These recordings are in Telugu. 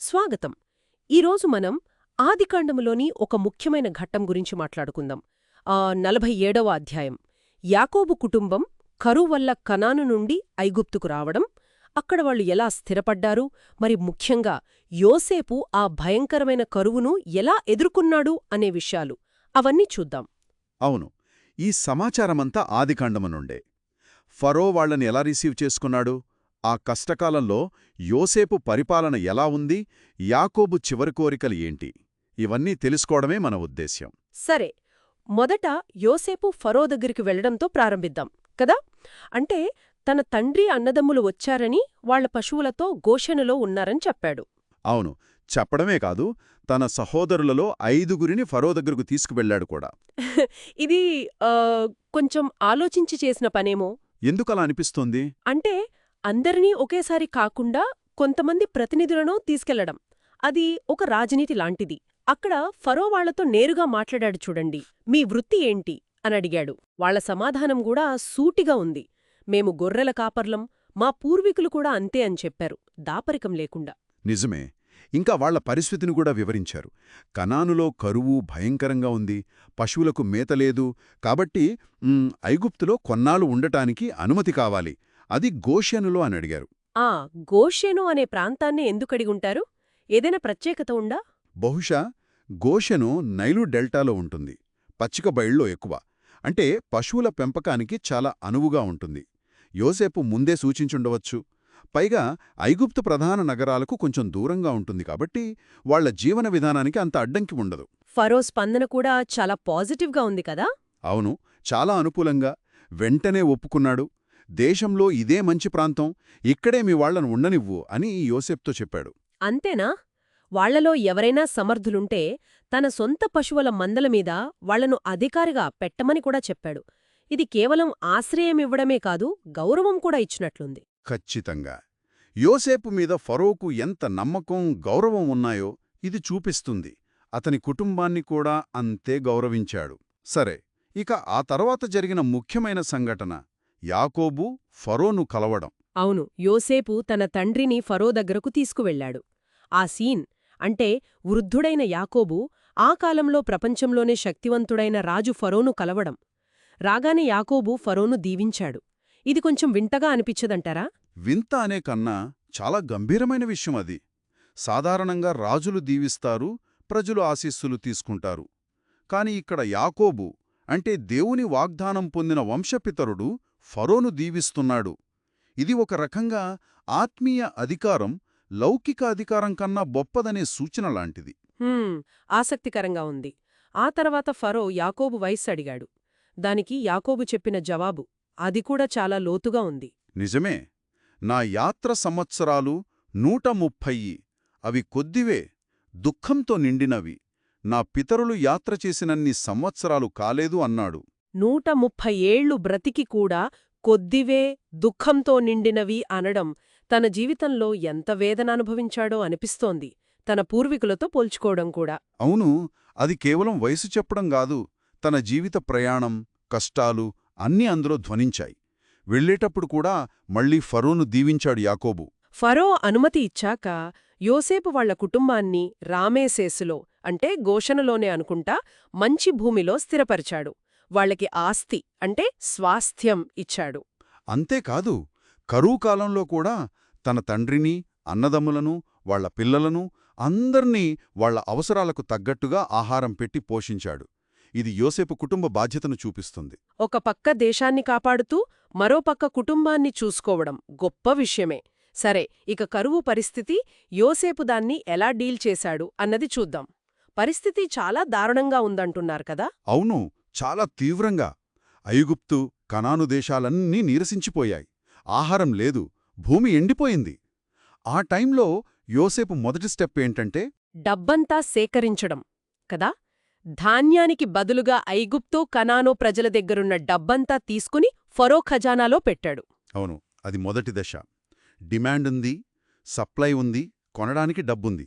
స్వాగతం. ఈరోజు మనం ఆదికాండములోని ఒక ముఖ్యమైన ఘట్టం గురించి మాట్లాడుకుందాం. ఆ నలభై ఏడవ అధ్యాయం. యాకోబు కుటుంబం కరువు వల్ల కనాను నుండి ఐగుప్తుకు రావడం అక్కడ వాళ్ళు ఎలా స్థిరపడ్డారు మరి ముఖ్యంగా యోసేపు ఆ భయంకరమైన కరువును ఎలా ఎదుర్కొన్నాడు అనే విషయాలు అవన్నీ చూద్దాం. అవును ఈ సమాచారమంతా ఆదికాండము నుండే. ఫరో వాళ్ళని ఎలా రిసీవ్ చేసుకున్నాడు? ఆ కష్టకాలంలో యోసేపు పరిపాలన ఎలా ఉంది? యాకోబు చివరి కోరికలు ఏంటి? ఇవన్నీ తెలుసుకోవడమే మన ఉద్దేశ్యం. సరే మొదట యోసేపు ఫరో దగ్గరికి వెళ్ళడంతో ప్రారంభిద్దాం కదా? అంటే తన తండ్రి అన్నదమ్ములు వచ్చారని వాళ్ళ పశువులతో గోషెనులో ఉన్నారని చెప్పాడు. అవును చెప్పడమే కాదు తన సహోదరులలో ఐదుగురిని ఫరో దగ్గరకు తీసుకువెళ్ళాడు కూడా. ఇది కొంచెం ఆలోచించి చేసిన పనేమో? ఎందుకలా అనిపిస్తోంది? అంటే అందరినీ ఒకేసారి కాకుండా కొంతమంది ప్రతినిధులను తీసుకెళ్ళడం. అది ఒక రాజనీతి లాంటిది. అక్కడ ఫరో వాళ్ళతో నేరుగా మాట్లాడాడు చూడండి. మీ వృత్తి ఏంటి? అని అడిగాడు. వాళ్ళ సమాధానం కూడా సూటిగా ఉంది. మేము గొర్రెల కాపర్లం మా పూర్వీకులు కూడా అంతే అని చెప్పారు. దాపరికం లేకుండా. నిజమే. ఇంకా వాళ్ళ పరిస్థితిని కూడా వివరించారు. కనానులో కరువు భయంకరంగా ఉంది. పశువులకు మేత లేదు. కాబట్టి ఐగుప్తులో కొన్నాళ్ళు ఉండటానికి అనుమతి కావాలి. అది గోషెనులో అని అడిగారు. ఆ గోషెను అనే ప్రాంతాన్ని ఎందుకడిగుంటారు ఏదైనా ప్రత్యేకత ఉందా? బహుశా గోషెను నైలు డెల్టాలో ఉంటుంది పచ్చిక బయళ్ళలో ఎక్కువ. అంటే పశువుల పెంపకానికి చాలా అనువుగా ఉంటుంది. యోసేపు ముందే సూచించుండవచ్చు. పైగా ఐగుప్తు ప్రధాన నగరాలకు కొంచెం దూరంగా ఉంటుంది కాబట్టి వాళ్ళ జీవన విధానానికి అంత అడ్డంకి ఉండదు. ఫరో స్పందన కూడా చాలా పాజిటివ్గా ఉంది కదా? అవును చాలా అనుకూలంగా. వెంటనే ఒప్పుకున్నాడు. దేశంలో ఇదే మంచి ప్రాంతం ఇక్కడే మీ వాళ్ళను ఉండనివ్వు అని యోసేపుతో చెప్పాడు. అంతేనా? వాళ్ళలో ఎవరైనా సమర్థులుంటే తన సొంత పశువుల మందల మీద వాళ్ళను అధికారిగా పెట్టమని కూడా చెప్పాడు. ఇది కేవలం ఆశ్రయమివ్వడమే కాదు గౌరవం కూడా ఇచ్చినట్లుంది. ఖచ్చితంగా. యోసేపు మీద ఫరోకు ఎంత నమ్మకం గౌరవం ఉన్నాయో ఇది చూపిస్తుంది. అతని కుటుంబాన్ని కూడా అంతే గౌరవించాడు. సరే ఇక ఆ తర్వాత జరిగిన ముఖ్యమైన సంఘటన. యాకోబు ఫరోను కలవడం. అవును యోసేపు తన తండ్రిని ఫరో దగ్గరకు తీసుకువెళ్ళాడు. ఆ సీన్ అంటే వృద్ధుడైన యాకోబు ఆ కాలంలో ప్రపంచంలోనే శక్తివంతుడైన రాజు ఫరోను కలవడం. రాగానే యాకోబు ఫరోను దీవించాడు. ఇది కొంచెం వింతగా అనిపించదంటారా? వింత అనే కన్నా చాలా గంభీరమైన విషయం అది. సాధారణంగా రాజులు దీవిస్తారు ప్రజలు ఆశీస్సులు తీసుకుంటారు. కాని ఇక్కడ యాకోబు అంటే దేవుని వాగ్దానం పొందిన వంశపితరుడు ఫరోను దీవిస్తున్నాడు. ఇది ఒక రకంగా ఆత్మీయ అధికారం లౌకిక అధికారం కన్నా గొప్పదనే సూచన లాంటిది. ఆసక్తికరంగా ఉంది. ఆ తర్వాత ఫరో యాకోబు వయస్సు అడిగాడు. దానికి యాకోబు చెప్పిన జవాబు అది కూడా చాలా లోతుగా ఉంది. నిజమే. నా యాత్ర సంవత్సరాలు నూట ముప్పయ్యి. అవి కొద్దివే దుఃఖంతో నిండినవి. నా పితరులు యాత్ర చేసినన్ని సంవత్సరాలు కాలేదు అన్నాడు. నూట ముప్పై ఏళ్ళు బ్రతికి కూడా కొద్దివే దుఃఖంతో నిండినవి అనడం తన జీవితంలో ఎంత వేదన అనుభవించాడో అనిపిస్తోంది. తన పూర్వీకులతో పోల్చుకోవడం కూడా. అవును అది కేవలం వయసు చెప్పడం కాదు తన జీవిత ప్రయాణం కష్టాలు అన్నీ అందులో ధ్వనించాయి. వెళ్ళేటప్పుడు కూడా మళ్ళీ ఫరోను దీవించాడు యాకోబు. ఫరో అనుమతి ఇచ్చాక యోసేపు వాళ్ళ కుటుంబాన్ని రామేసేసులో అంటే గోషణలోనే అనుకుంటా మంచి భూమిలో స్థిరపరిచాడు. వాళ్ళకి ఆస్తి అంటే స్వాస్థ్యం ఇచ్చాడు. అంతేకాదు కరువు కాలంలో కూడా తన తండ్రిని అన్నదమ్ములను వాళ్ళ పిల్లలను అందర్నీ వాళ్ళ అవసరాలకు తగ్గట్టుగా ఆహారం పెట్టి పోషించాడు. ఇది యోసేపు కుటుంబ బాధ్యతను చూపిస్తుంది. ఒక పక్క దేశాన్ని కాపాడుతూ మరో పక్క కుటుంబాన్ని చూసుకోవడం గొప్ప విషయమే. సరే ఇక కరువు పరిస్థితి యోసేపు దాన్ని ఎలా డీల్ చేశాడు అన్నది చూద్దాం. పరిస్థితి చాలా దారుణంగా ఉందంటున్నారు కదా? అవును చాలా తీవ్రంగా. ఐగుప్తు కనాను దేశాలన్నీ నీరసించిపోయాయి. ఆహారం లేదు. భూమి ఎండిపోయింది. ఆ టైంలో యోసేపు మొదటి స్టెప్ ఏంటంటే డబ్బంతా సేకరించడం కదా? ధాన్యానికి బదులుగా ఐగుప్తు కనానో ప్రజల దగ్గరున్న డబ్బంతా తీసుకుని ఫరో ఖజానాలో పెట్టాడు. అవును అది మొదటి దశ. డిమాండ్ ఉంది సప్లై ఉంది కొనడానికి డబ్బుంది.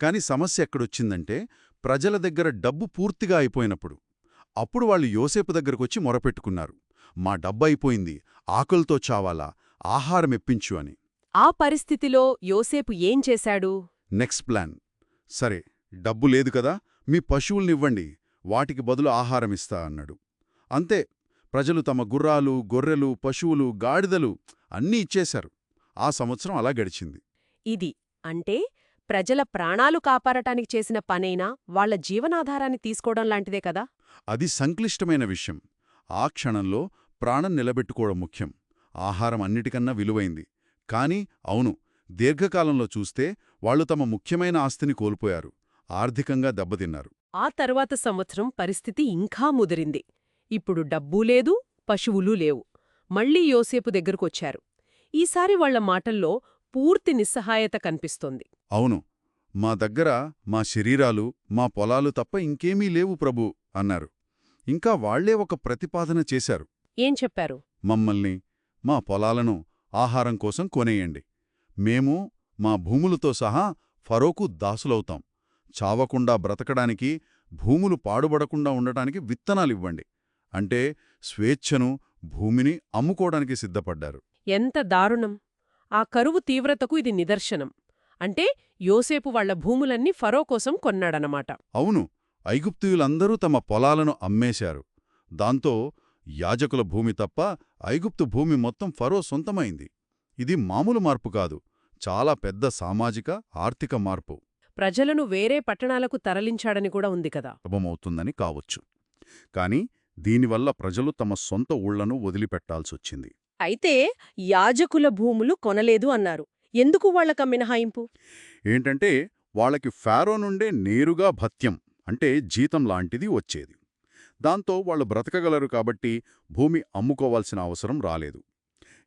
కాని సమస్య ఎక్కడొచ్చిందంటే ప్రజల దగ్గర డబ్బు పూర్తిగా అయిపోయినప్పుడు. అప్పుడు వాళ్ళు యోసేపు దగ్గరకొచ్చి మొరపెట్టుకున్నారు. మా డబ్బు అయిపోయింది ఆకలితో చావాలా ఆహారం ఎప్పించు అని. ఆ పరిస్థితిలో యోసేపు ఏం చేశాడు? Next plan. సరే డబ్బు లేదు కదా మీ పశువుల్నివ్వండి వాటికి బదులు ఆహారమిస్తా అన్నాడు. అంతే ప్రజలు తమ గుర్రాలు గొర్రెలు పశువులు గాడిదలు అన్నీ ఇచ్చేశారు. ఆ సంవత్సరం అలా గడిచింది. ఇది అంటే ప్రజల ప్రాణాలు కాపాడటానికి చేసిన పనైనా వాళ్ళ జీవనాధారాన్ని తీసుకోవడం లాంటిదే కదా? అది సంక్లిష్టమైన విషయం. ఆ క్షణంలో ప్రాణం నిలబెట్టుకోవడం ముఖ్యం. ఆహారం అన్నిటికన్నా విలువైంది. కాని అవును దీర్ఘకాలంలో చూస్తే వాళ్ళు తమ ముఖ్యమైన ఆస్తిని కోల్పోయారు. ఆర్థికంగా దెబ్బతిన్నారు. ఆ తర్వాత సంవత్సరం పరిస్థితి ఇంకా ముదిరింది. ఇప్పుడు డబ్బూ లేదు పశువులూ లేవు. మళ్ళీ యోసేపు దగ్గరకొచ్చారు. ఈసారి వాళ్ళ మాటల్లో పూర్తి నిస్సహాయత కనిపిస్తోంది. అవును. మా దగ్గర మా శరీరాలు మా పొలాలు తప్ప ఇంకేమీ లేవు ప్రభూ అన్నారు. ఇంకా వాళ్ళే ఒక ప్రతిపాదన చేశారు. ఏం చెప్పారు? మమ్మల్ని మా పొలాలను ఆహారం కోసం కొనేయండి. మేము మా భూములతో సహా ఫరోకు దాసులవుతాం. చావకుండా బ్రతకడానికి భూములు పాడుబడకుండా ఉండటానికి విత్తనాలివ్వండి అంటే స్వేచ్ఛను భూమిని అమ్ముకోవడానికి సిద్ధపడ్డారు. ఎంత దారుణం! ఆ కరువు తీవ్రతకు ఇది నిదర్శనం. అంటే యోసేపు వాళ్ళ భూములన్నీ ఫరో కోసం కొన్నాడనమాట. అవును ఐగుప్తీయులందరూ తమ పొలాలను అమ్మేశారు. దాంతో యాజకుల భూమి తప్ప ఐగుప్తు భూమి మొత్తం ఫరో సొంతమైంది. ఇది మామూలు మార్పు కాదు చాలా పెద్ద సామాజిక ఆర్థిక మార్పు. ప్రజలను వేరే పట్టణాలకు తరలించాడని కూడా ఉంది కదా. సులభమవుతుందని కావచ్చు. కాని దీనివల్ల ప్రజలు తమ సొంత ఊళ్ళను వదిలిపెట్టాల్సొచ్చింది. అయితే యాజకుల భూములు కొనలేదు అన్నారు. ఎందుకు వాళ్ళక మినహాయింపు ఏంటంటే వాళ్ళకి ఫారో నుండే నేరుగా భత్యం అంటే జీతం లాంటిది వచ్చేది. దాంతో వాళ్ళు బ్రతకగలరు కాబట్టి భూమి అమ్ముకోవాల్సిన అవసరం రాలేదు.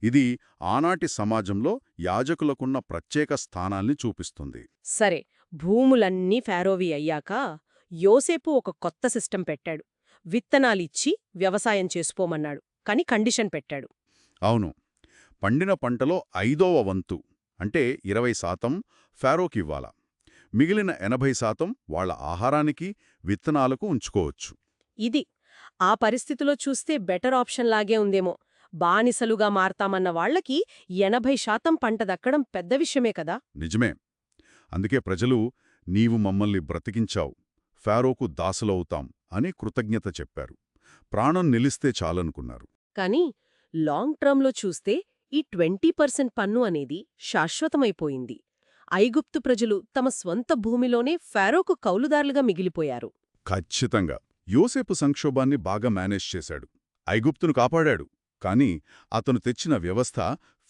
ఇది ఆనాటి సమాజంలో యాజకులకున్న ప్రత్యేక స్థానాల్ని చూపిస్తుంది. సరే భూములన్నీ ఫారోవి అయ్యాక యోసేపు ఒక కొత్త సిస్టం పెట్టాడు. విత్తనాలిచ్చి వ్యవసాయం చేసుకోమన్నాడు. కాని కండిషన్ పెట్టాడు. అవును. పండిన పంటలో ఐదోవ వంతు అంటే ఇరవై శాతం ఫారోకివ్వాల మిగిలిన ఎనభై శాతం వాళ్ళ ఆహారానికి విత్తనాలకు ఉంచుకోవచ్చు. ఇది. ఆ పరిస్థితిలో చూస్తే బెటర్ ఆప్షన్ లాగే ఉందేమో. బానిసలుగా మారతామన్న వాళ్ళకి ఎనభై శాతం పంట దక్కడం పెద్ద విషయమే కదా? నిజమే. అందుకే ప్రజలు నీవు మమ్మల్ని బ్రతికించావు ఫారోకు దాసులవుతాం అని కృతజ్ఞత చెప్పారు. ప్రాణం నిలిస్తే చాలనుకున్నారు. కానీ లాంగ్ టర్మ్లో చూస్తే ఈ ట్వంటీ పర్సెంట్ పన్ను అనేది శాశ్వతమైపోయింది. ఐగుప్తు ప్రజలు తమ స్వంత భూమిలోనే ఫారోకు కౌలుదారులుగా మిగిలిపోయారు. ఖచ్చితంగా. యోసేపు సంక్షోభాన్ని బాగా మేనేజ్ చేశాడు. ఐగుప్తును కాపాడాడు. కాని అతను తెచ్చిన వ్యవస్థ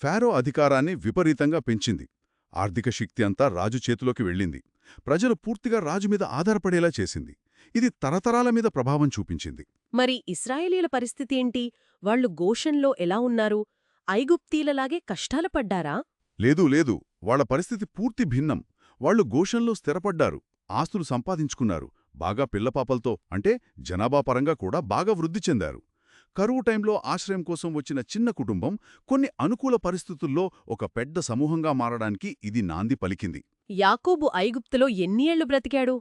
ఫారో అధికారాన్ని విపరీతంగా పెంచింది. ఆర్థిక శక్తి అంతా రాజు చేతిలోకి వెళ్ళింది. ప్రజలు పూర్తిగా రాజు మీద ఆధారపడేలా చేసింది. ఇది తరతరాల మీద ప్రభావం చూపించింది. మరి ఇస్రాయేలీల పరిస్థితి ఏంటి? వాళ్ళు గోషన్లో ఎలా ఉన్నారు? ఐగుప్తీలలాగే కష్టాల పడ్డారా? లేదు లేదు. వాళ్ళ పరిస్థితి పూర్తి భిన్నం. వాళ్ళు గోషంలో స్థిరపడ్డారు ఆస్తులు సంపాదించుకున్నారు బాగా పిల్లపాపలతో అంటే జనాభా పరంగా కూడా బాగా వృద్ధి చెందారు. కరువు టైంలో ఆశ్రయం కోసం వచ్చిన చిన్న కుటుంబం కొన్ని అనుకూల పరిస్థితుల్లో ఒక పెద్ద సమూహంగా మారడానికి ఇది నాంది పలికింది. యాకోబు ఐగుప్తులో ఎన్ని ఏళ్ళు బ్రతికాడు?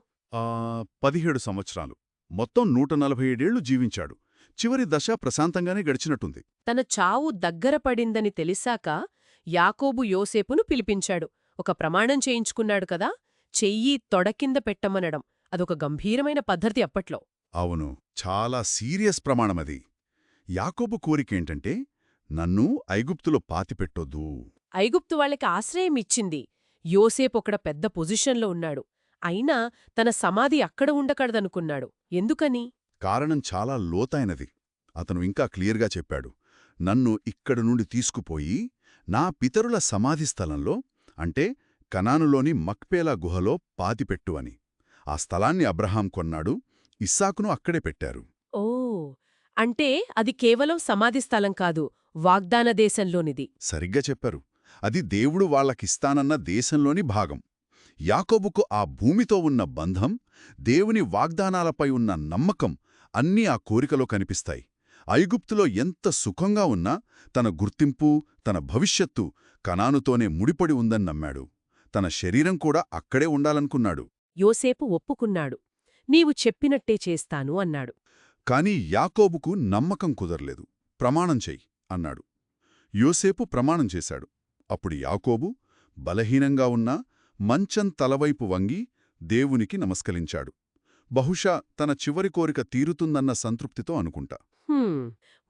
పదిహేడు సంవత్సరాలు. మొత్తం నూట నలభై ఏడేళ్ళు జీవించాడు. చివరి దశ ప్రశాంతంగానే గడిచినట్టుంది. తన చావు దగ్గర పడిందని తెలిసాక యాకోబు యోసేపును పిలిపించాడు. ఒక ప్రమాణం చేయించుకున్నాడు కదా? చెయ్యి తొడకింద పెట్టమనడం. అదొక గంభీరమైన పద్ధతి అప్పట్లో. అవును. చాలా సీరియస్ ప్రమాణమది యాకోబు కోరికేంటంటే నన్ను ఐగుప్తులో పాతిపెట్టొద్దు. ఐగుప్తు వాళ్ళకి ఆశ్రయం ఇచ్చింది. యోసేపు ఒకడ పెద్ద పొజిషన్లో ఉన్నాడు. అయినా తన సమాధి అక్కడ ఉండకూడదనుకున్నాడు. ఎందుకని? కారణం చాలా లోతైనది. అతను ఇంకా క్లియర్గా చెప్పాడు. నన్ను ఇక్కడి నుండి తీసుకుపోయి నా పితరుల సమాధి స్థలంలో అంటే కనానులోని మక్పేలా గుహలో పాతిపెట్టు అని. ఆ స్థలాన్ని అబ్రహాం కొన్నాడు ఇస్సాకును అక్కడే పెట్టారు. ఓ! అంటే అది కేవలం సమాధి స్థలం కాదు వాగ్దాన దేశంలోనిది. సరిగ్గా చెప్పారు. అది దేవుడు వాళ్ళకిస్తానన్న దేశంలోని భాగం. యాకోబుకు ఆ భూమితో ఉన్న బంధం దేవుని వాగ్దానాలపై ఉన్న నమ్మకం అన్నీ ఆ కోరికలో కనిపిస్తాయి. ఐగుప్తులో ఎంత సుఖంగా ఉన్నా తన గుర్తింపు తన భవిష్యత్తు కనానుతోనే ముడిపడి ఉందని నమ్మాడు. తన శరీరం కూడా అక్కడే ఉండాలనుకున్నాడు. యోసేపు ఒప్పుకున్నాడు. నీవు చెప్పినట్టే చేస్తాను అన్నాడు. కాని యాకోబుకు నమ్మకం కుదరలేదు. ప్రమాణం చెయ్యి అన్నాడు. యోసేపు ప్రమాణం చేశాడు. అప్పుడు యాకోబు బలహీనంగా ఉన్నా మంచం తలవైపు వంగి దేవునికి నమస్కరించాడు. బహుశా తన చివరి కోరిక తీరుతుందన్న సంతృప్తితో అనుకుంటా.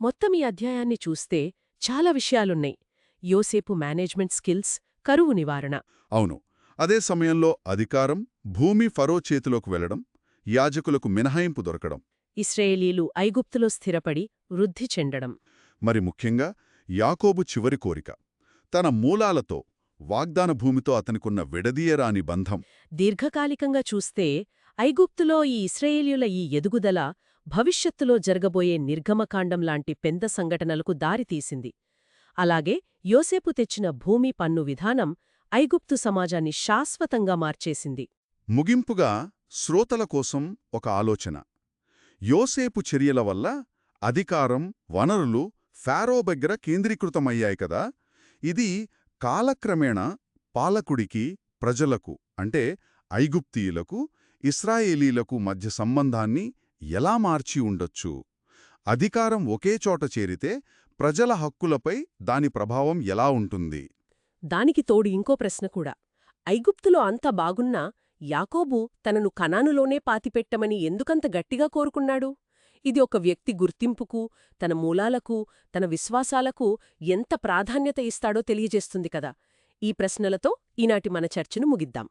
మొత్తం ఈ అధ్యాయాన్ని చూస్తే చాలా విషయాలున్నాయి. యోసేపు మేనేజ్మెంట్ స్కిల్స్ కరువు నివారణ. అవును. అదే సమయంలో అధికారం భూమి ఫరో చేతిలోకి వెళ్ళడం యాజకులకు మినహాయింపు దొరకడం. ఇస్రాయేలీలు ఐగుప్తులో స్థిరపడి వృద్ధి చెందడం. మరి ముఖ్యంగా యాకోబు చివరి కోరిక. తన మూలాలతో వాగ్దాన భూమితో అతనికున్న విడదీయరాని బంధం. దీర్ఘకాలికంగా చూస్తే ఐగుప్తులో ఈ ఇస్రాయేలీయుల ఈ ఎదుగుదల భవిష్యత్తులో జరగబోయే నిర్గమకాండం లాంటి పెద్ద సంఘటనలకు దారితీసింది అలాగే యోసేపు తెచ్చిన భూమి పన్ను విధానం ఐగుప్తు సమాజాన్ని శాశ్వతంగా మార్చేసింది. ముగింపుగా శ్రోతల కోసం ఒక ఆలోచన. యోసేపు చర్యల వల్ల అధికారం వనరులు ఫారో దగ్గర కేంద్రీకృతమయ్యాయి కదా. ఇది కాలక్రమేణా పాలకుడికి ప్రజలకు అంటే ఐగుప్తీయులకు ఇస్రాయేలీలకు మధ్య సంబంధాన్ని ఎలా మార్చి ఉండొచ్చు? అధికారం ఒకే చోట చేరితే ప్రజల హక్కులపై దాని ప్రభావం ఎలా ఉంటుంది? దానికి తోడు ఇంకో ప్రశ్న కూడా. ఐగుప్తులో అంత బాగున్నా యాకోబు తనను కనానులోనే పాతిపెట్టమని ఎందుకంత గట్టిగా కోరుకున్నాడు? ఇది ఒక వ్యక్తి గుర్తింపుకు తన మూలాలకు తన విశ్వాసాలకు ఎంత ప్రాధాన్యత ఇస్తాడో తెలియజేస్తుంది కదా. ఈ ప్రశ్నలతో ఈనాటి మన చర్చను ముగిద్దాం.